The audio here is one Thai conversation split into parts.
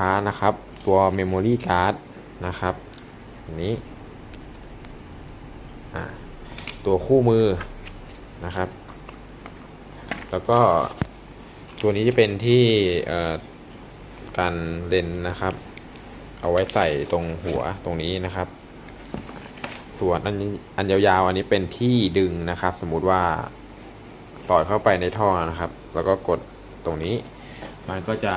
ค้านะครับ ตัว Memory Card นะครับนี่ตัวคู่มือนะครับ แล้วก็ตัวนี้จะเป็นที่การเลนนะครับ เอาไว้ใส่ตรงหัวตรงนี้นะครับ ส่วนอันอันยาวๆ อันนี้เป็นที่ดึงนะครับ สมมุติว่าสอดเข้าไปในท่อนะครับ แล้วก็กดตรงนี้ มันก็จะ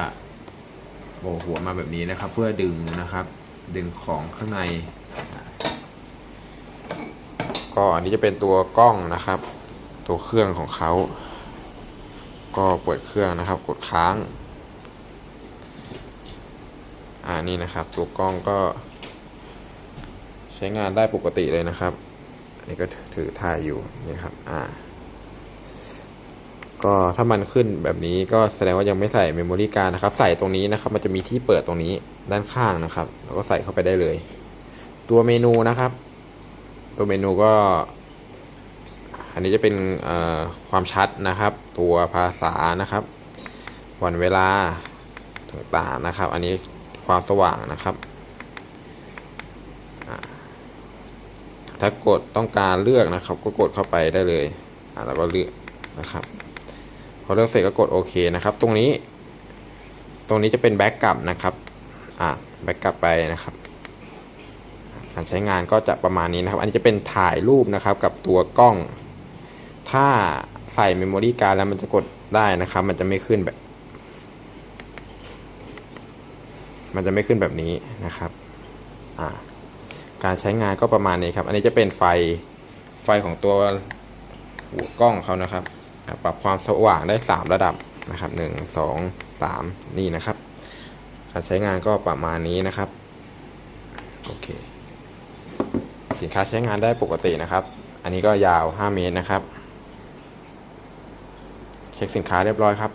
โผล่หัวมาแบบนี้นะครับ เพื่อดึงนะครับ ดึงของข้างใน ก็อันนี้จะเป็นตัวกล้องนะครับ ตัวเครื่องของเขาก็เปิดเครื่องนะครับ กดค้าง อ่านี่นะครับ ตัวกล้องก็ใช้งานได้ปกติเลยนะครับ อันนี้ก็ถือถ่ายอยู่นี่ครับ อ่า ก็ถ้ามันขึ้นแบบนี้ก็แสดงว่ายังไม่ใส่เมมโมรี่การนะครับ ใส่ตรงนี้นะครับ มันจะมีที่เปิดตรงนี้ด้านข้างนะครับ แล้วก็ใส่เข้าไปได้เลย ตัวเมนูนะครับ ตัวเมนูก็ อันนี้จะเป็นความชัดนะครับ ตัวภาษานะครับ วันเวลาต่างๆนะครับ อันนี้ความสว่างนะครับถ้ากดต้องการเลือกนะครับ ก็กดเข้าไปได้เลย แล้วก็เลือกนะครับ พอเลือกเสร็จก็กดโอเคนะครับ ตรงนี้ ตรงนี้จะเป็นแบ็กกลับนะครับอ่าแบ็กกลับไปนะครับการใช้งานก็จะประมาณนี้นะครับ อันนี้จะเป็นถ่ายรูปนะครับกับตัวกล้อง ถ้าใส่เมมโมรี่การ์ดแล้วมันจะกดได้นะครับ มันจะไม่ขึ้นแบบ มันจะไม่ขึ้นแบบนี้นะครับ อ่า การใช้งานก็ประมาณนี้ครับ อันนี้จะเป็นไฟ ไฟของตัวหัวกล้องเขานะครับ ปรับความสว่างได้ 3 ระดับนะครับ 1 2 3 นี่นะครับ การใช้งานก็ประมาณนี้นะครับ โอเค สินค้าใช้งานได้ปกตินะครับ อันนี้ก็ยาว 5 เมตรนะครับ เช็คสินค้าเรียบร้อยครับ